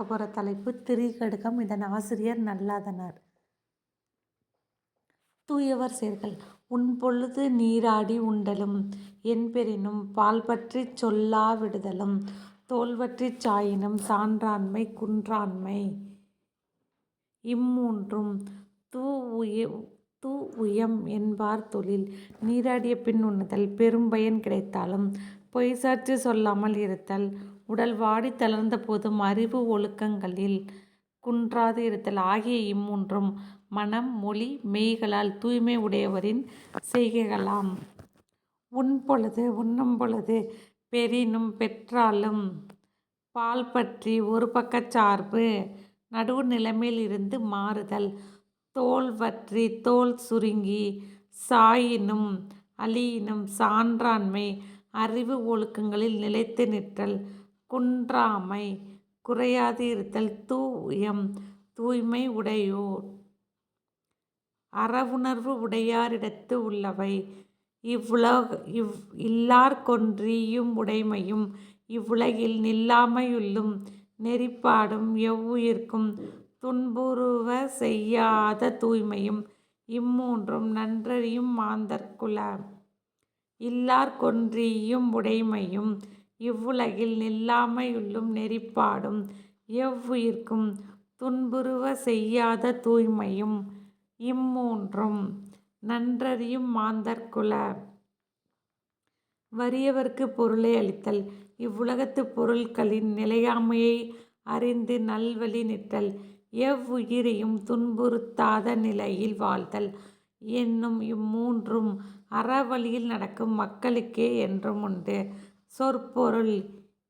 பார்க்க போகிற தலைப்பு திரிகடுக்கம் இதன் ஆசிரியர் நல்லாதனார். தூயவர் சேர்கள் உன் பொழுது நீராடி உண்டலும் என்பெறினும் பால் பற்றி சொல்லா விடுதலும் சாயினும் சான்றாண்மை குன்றாண்மை. இம்மூன்றும் தூ உய தூ உயம் என்பார் தொழில். நீராடிய பின் உண்ணுதல் பெரும் பயன் கிடைத்தாலும் பொய் சாட்சி சொல்லாமல் இருத்தல் உடல் வாடி தளர்ந்த போதும் அறிவு ஒழுக்கங்களில் குன்றாது இருத்தல் ஆகிய இம்மூன்றும் மனம் மொழி மெய்களால் தூய்மை உடையவரின் செய்கைகளாம். உண் பொழுது உண்ணும் பொழுது பெரினும் பெற்றாலும் பால் பற்றி ஒரு பக்கச்சார்பு நடுவு நிலைமையில் இருந்து மாறுதல். தோல் வற்றி தோல் சுருங்கி சாயினும் அழியினும் சான்றாண்மை அறிவு ஒழுக்கங்களில் நிலைத்து நிற்றல். குன்றாமை குறையாது இருத்தல் தூயம் தூய்மை உடையோர். அறவுணர்வு உடையாரிடத்து உள்ளவை. இவ்வுலக இவ் இல்லார்கொன்றியும் உடைமையும் இவ்வுலகில் நில்லாமையுள்ளும் நெறிப்பாடும் எவ்வுயிர்க்கும் துன்புறுவ செய்யாத தூய்மையும் இம்மூன்றும் நன்றறியும் மாந்தற்குல இல்லார்கொன்றியும் உடைமையும் இவ்வுலகில் நில்லாமையுள்ளும் நெறிப்பாடும் எவ்வுயிர்க்கும் துன்புறுவ செய்யாத தூய்மையும் இம்மூன்றும் நன்றறியும் மாந்தர்க்குல. வறியவர்க்கு பொருளை அளித்தல் இவ்வுலகத்து பொருள்களின் நிலையாமையை அறிந்து நல்வழி நிற்றல் எவ்வுயிரையும் துன்புறுத்தாத நிலையில் வாழ்தல். என்னும் இம்மூன்றும் அறவழியில் நடக்கும் மக்களுக்கே என்றும் உண்டு. சொற்பொருள்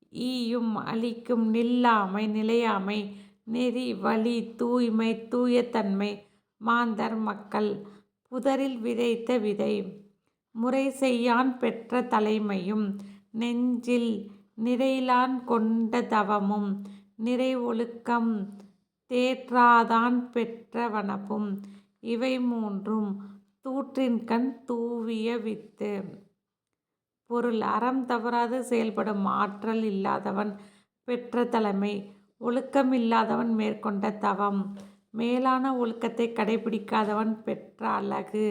ஈயும் அழிக்கும் நில்லாமை நிலையாமை நெறி வழி தூய்மை தூயத்தன்மை மாந்தர் மக்கள் புதரில் விதைத்த விதை முறை செய்யான் பெற்ற தலைமையும் நெஞ்சில் நிறையிலான் கொண்ட தவமும் நிறை ஒழுக்கம் தேற்றாதான் பெற்ற வனப்பும் இவை மூன்றும் தூற்றின்கண் தூவிய வித்து. பொருள் அறம் தவறாது செயல்படும் ஆற்றல் இல்லாதவன் பெற்ற தலைமை ஒழுக்கம் இல்லாதவன் மேற்கொண்ட தவம் மேலான ஒழுக்கத்தை கடைபிடிக்காதவன் பெற்ற அழகு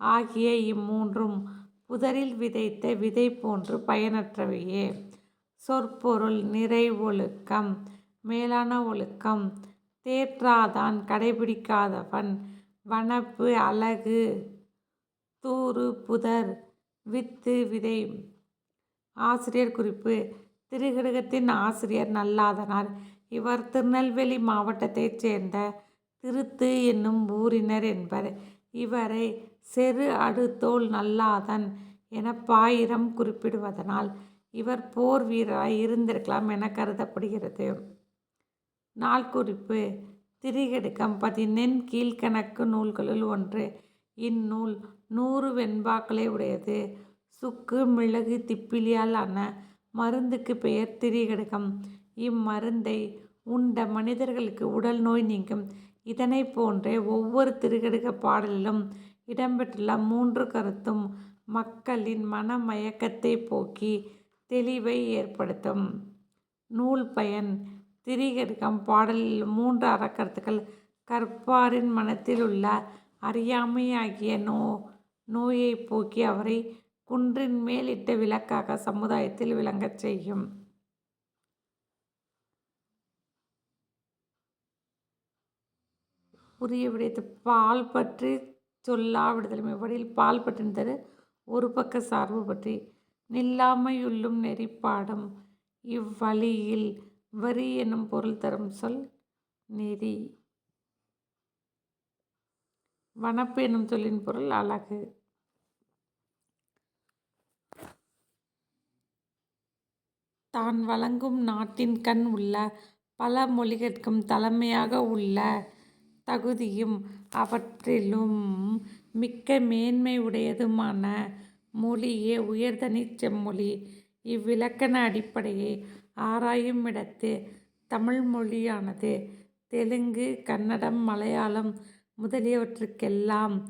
ஆகிய இம்மூன்றும் புதரில் விதைத்த விதை போன்று பயனற்றவையே. சொற்பொருள் நிறை ஒழுக்கம் மேலான ஒழுக்கம் தேற்றாதான் கடைபிடிக்காதவன் வனப்பு அழகு தூறு புதர் வித்து விதை. ஆசிரியர் குறிப்பு. திருகடுகத்தின் ஆசிரியர் நல்லாதனார். இவர் திருநெல்வேலி மாவட்டத்தைச் சேர்ந்த திருத்து என்னும் ஊரினர் என்பர். இவரை செரு அடுத்தோல் நல்லாதன் என பாயிரம் குறிப்பிடுவதனால் இவர் போர் வீரராய் இருந்திருக்கலாம் என கருதப்படுகிறது. நாள் குறிப்பு. திரிகடுக்கம் பதினெண் கீழ்கணக்கு நூல்களுள் ஒன்று. இந்நூல் நூறு வெண்பாக்களை உடையது. சுக்கு மிளகு திப்பிலியால் ஆன மருந்துக்கு பெயர் திரிகடுகம். இம்மருந்தை உண்ட மனிதர்களுக்கு உடல் நோய் நீங்கும். இதனை போன்றே ஒவ்வொரு திருகடுக பாடலிலும் இடம்பெற்றுள்ள மூன்று கருத்தும் மக்களின் மனமயக்கத்தை போக்கி தெளிவை ஏற்படுத்தும். நூல் பயன் திரிகடுகம் பாடலில் மூன்று அறக்கருத்துக்கள் கற்பாரின் மனத்தில் உள்ள அறியாமையாகிய நோ நோயை போக்கி அவரை குன்றின் மேலிட்ட விளக்காக சமுதாயத்தில் விளங்கச் செய்யும். உரிய விடயத்து பால் பற்றி சொல்லா விடுதலை வழியில் பால் பற்றினது ஒரு பக்க சார்பு பற்றி. நில்லாமையுள்ளும் நெறிப்பாடும் இவ்வழியில் வரி எனும் பொருள் தரும் சொல் நெறி வனப்பு எனும் சொல்லின் பொருள் அழகு. தான் வழங்கும் நாட்டின் கண் உள்ள பல மொழிகற்கும் தலைமையாக உள்ள தகுதியும் அவற்றிலும் மிக்க மேன்மை உடையதுமான மொழியே உயர்தனி செம்மொழி. இவ்விலக்கண அடிப்படையை ஆராயும் இடத்து தமிழ் மொழியானது. தெலுங்கு கன்னடம் மலையாளம் முதலியவற்றுக்கெல்லாம்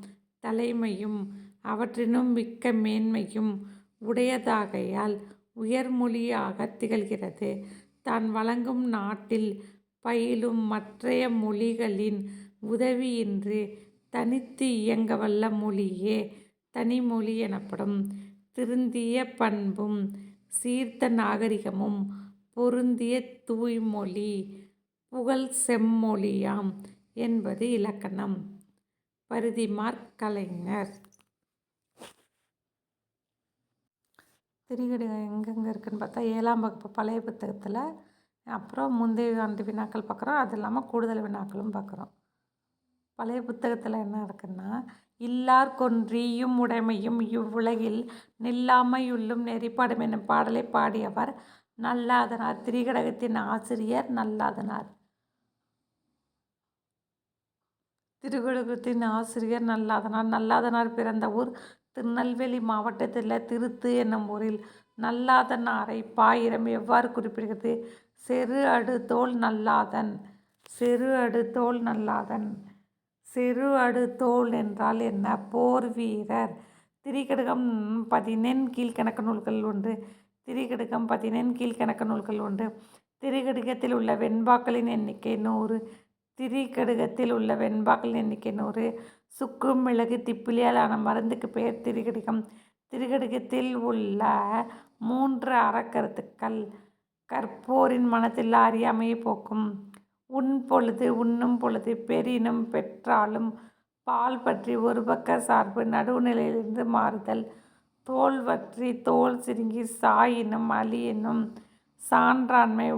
தலைமையும் அவற்றினும் மிக்க மேன்மையும் உடையதாகையால் உயர்மொழியாகத் திகழ்கிறது தான் வழங்கும் நாட்டில் பயிலும் மற்றைய மொழிகளின் உதவியின்றி தனித்து இயங்கவல்ல மொழியே தனிமொழி எனப்படும். திருந்திய பண்பும் சீர்த்த நாகரிகமும் பொருந்திய தூய்மொழி புகழ் செம்மொழியாம் என்பது இலக்கணம். பரிதிமாற் கலைஞர். திரிகடுகம் எங்கெங்கே இருக்குதுன்னு பார்த்தா ஏழாம் வகுப்பு பழைய புத்தகத்தில் அப்புறம் முந்தைய ஆண்டு வினாக்கள் பார்க்குறோம். அது இல்லாமல் கூடுதல் வினாக்களும் பார்க்குறோம். பழைய புத்தகத்தில் என்ன இருக்குன்னா இல்லார் கொன்றியும் உடைமையும் இவ்வுலகில் நில்லாமையுள்ளும் நெறிப்படும் என்னும் பாடலை பாடியவர் நல்லாதனார். திரிகடகத்தின் ஆசிரியர் நல்லாதனார். திருக்கடகத்தின் ஆசிரியர் நல்லாதனார் நல்லாதனார் பிறந்த ஊர் திருநெல்வேலி மாவட்டத்தில் திருத்து என்னும் ஊரில் நல்லாதனாரை பாயிரம் எவ்வாறு குறிப்பிடுகிறது? செரு அடுத்தோல் நல்லாதன் செரு அடுதோல் நல்லாதன் செரு அடுதோல் என்றால் என்ன? போர் வீரர். திரிகடுகம் பதினெண் கீழ்கணக்கு நூல்கள் ஒன்று திரிகடுகம் பதினெண் கீழ்கணக்கு நூல்கள் ஒன்று திரிகடுகத்தில் உள்ள வெண்பாக்களின் எண்ணிக்கை நூறு. திரிகடுகத்தில் உள்ள வெண்பாக்கள் எண்ணிக்கை நூறு. சுக்கு மிளகு திப்பிலியாலான மருந்துக்கு பெயர் திரிகடுகம். திரிகடுகத்தில் உள்ள மூன்று அறக்கருத்துக்கள். கற்போரின் மனத்தில் அறியாமையை போக்கும். உண் பொழுது உண்ணும் பொழுது பெரினும் பெற்றாலும் பால் பற்றி ஒரு பக்க சார்பு நடுவுநிலையிலிருந்து மாறுதல். தோல் வற்றி தோல் சிறுங்கி சாயினும் அழியினும் சான்றாண்மை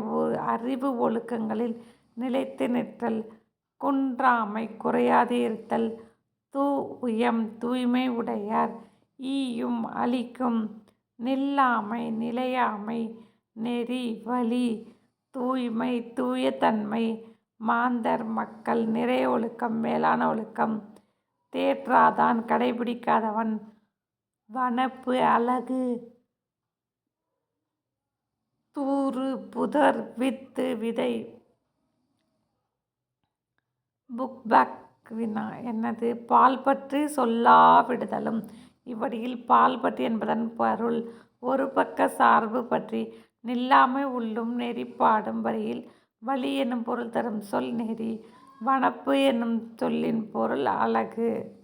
அறிவு ஒழுக்கங்களில் நிலைத்து நிற்றல். குன்றாமை குறையாது இருத்தல். தூயம் தூய்மை உடையார். ஈயும் அழிக்கும். நில்லாமை நிலையாமை. நெறி வழி. தூய்மை தூய தன்மை. மாந்தர் மக்கள் நிறைய ஒழுக்கம் மேலான ஒழுக்கம். தேற்றாதான் கடைபிடிக்காதவன். வனப்பு அழகு. தூறு புதர் வித்து விதை புக் பேக் வினா என்னது? பால் பற்றி சொல்லா விடுதலும் இவ்வடியில் பால் பற்றி என்பதன் பொருள் ஒரு பக்க சார்பு பற்றி. நில்லாமை உள்ளும் நெறிப்பாடும் வரியில் வழி என்னும் பொருள் தரும் சொல் நெறி. வனப்பு என்னும் சொல்லின் பொருள் அழகு.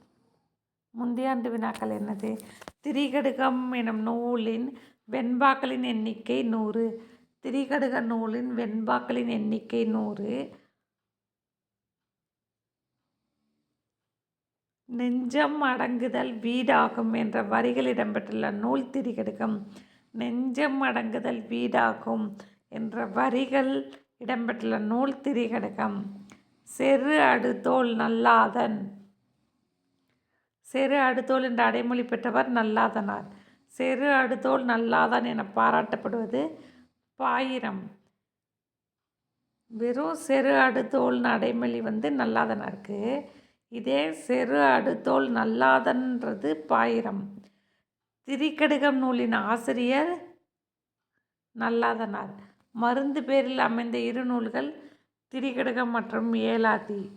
முந்தியாண்டு வினாக்கள் என்னது? திரிகடுகம் எனும் நூலின் வெண்பாக்களின் எண்ணிக்கை நூறு. திரிகடுக நூலின் வெண்பாக்களின் எண்ணிக்கை நூறு. நெஞ்சம் அடங்குதல் வீடாகும் என்ற வரிகள் இடம்பெற்றுள்ள நூல் திரிகடுகம் நெஞ்சம் அடங்குதல் வீடாகும் என்ற வரிகள் இடம்பெற்றுள்ள நூல் திரிகடுகம். செரு அடுதோல் நல்லாதன். செரு அடுதோல் என்ற அடைமொழி பெற்றவர் நல்லாதனார். செரு அடுதோல் நல்லாதான் என பாராட்டப்படுவது பாயிரம். வெறும் செரு அடுதோல் அடைமொழி வந்து நல்லாதனாருக்கு. இதே செரு அடுத்தோல் நல்லாதன்றது பாயிரம். திரிக்கடுகம் நூலின் ஆசிரியர் நல்லாதனார். மருந்து பேரில் அமைந்த இரு நூல்கள் திரிகடுகம் மற்றும் ஏலாதி.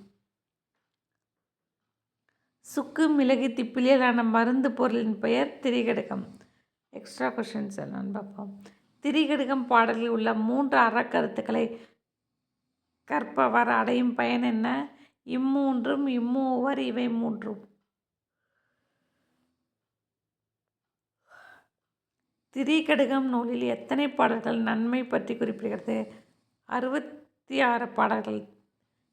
சுக்கு மிளகு திப்பிலியலான மருந்து பொருளின் பெயர் திரிகடுகம். எக்ஸ்ட்ரா கொஷின்ஸ் என்னன்னு பார்ப்போம். திரிகடுகம் பாடலில் உள்ள மூன்று அறக்கருத்துக்களை கற்பவர் அடையும் பயன் என்ன? இம்மூன்றும் இம்மூவர் இவை மூன்றும். திரிகடுகம் நூலில் எத்தனை பாடல்கள் நன்மை பற்றி குறிப்பிடுகிறது? அறுபத்தி ஆறு பாடல்கள்.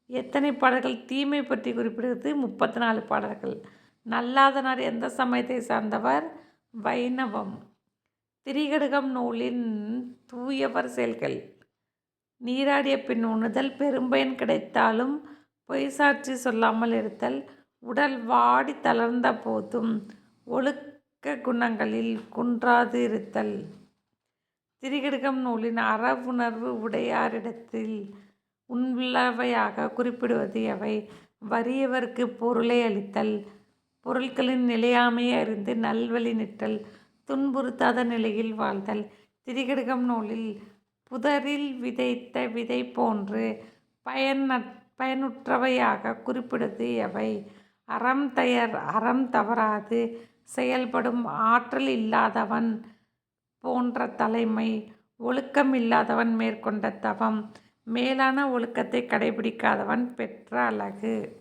எத்தனை பாடல்கள் தீமை பற்றி குறிப்பிடுகிறது? முப்பத்தி நாலு பாடல்கள். நல்லாதனார் எந்த சமயத்தை சார்ந்தவர்? வைணவம். திரிகடுகம் நூலின் தூயவர் செயல்கள். நீராடிய பின் உண்ணுதல் பெரும்பயன் கிடைத்தாலும் பொய் சாட்சி சொல்லாமல் இருத்தல் உடல் வாடி தளர்ந்த போதும் ஒழுக்க குணங்களில் குன்றாது இருத்தல். திரிகடுகம் நூலின் அறவுணர்வு உடையாரிடத்தில் உள்ளவையாக குறிப்பிடுவது எவை? வறியவர்க்கு பொருளை அளித்தல் பொருட்களின் நிலையாமையை அறிந்து நல்வழி நிற்றல் துன்புறுத்தாத நிலையில் வாழ்தல். திரிகடுகம் நூலில் புதரில் விதைத்த விதை போன்று பயன் பயனுற்றவையாக குறிப்பிடுவது எவை? அறம் தயர் அறம் தவறாது செயல்படும் ஆற்றல் இல்லாதவன் போன்ற தலைமை ஒழுக்கம் இல்லாதவன் மேற்கொண்ட தவம் மேலான ஒழுக்கத்தை கடைபிடிக்காதவன் பெற்ற அழகு.